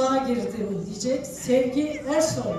bağa girdim diyecek Sevgi Ersoy.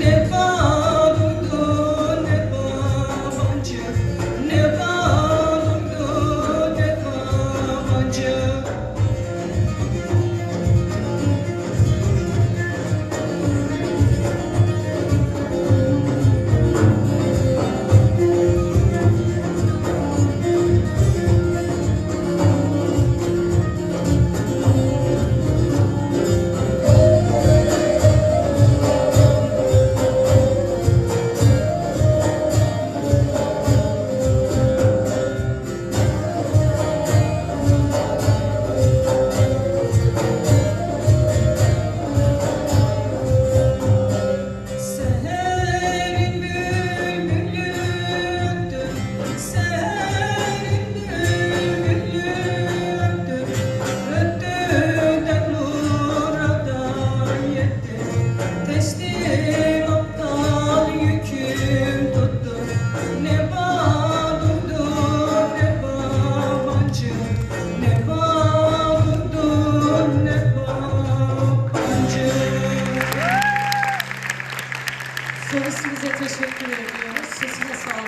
never teşekkür ediyoruz. Sesine sağlık.